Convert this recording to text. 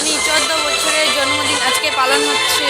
Company চোদ্দ বছরের জন্মদিন আজকে পালন হচ্ছে।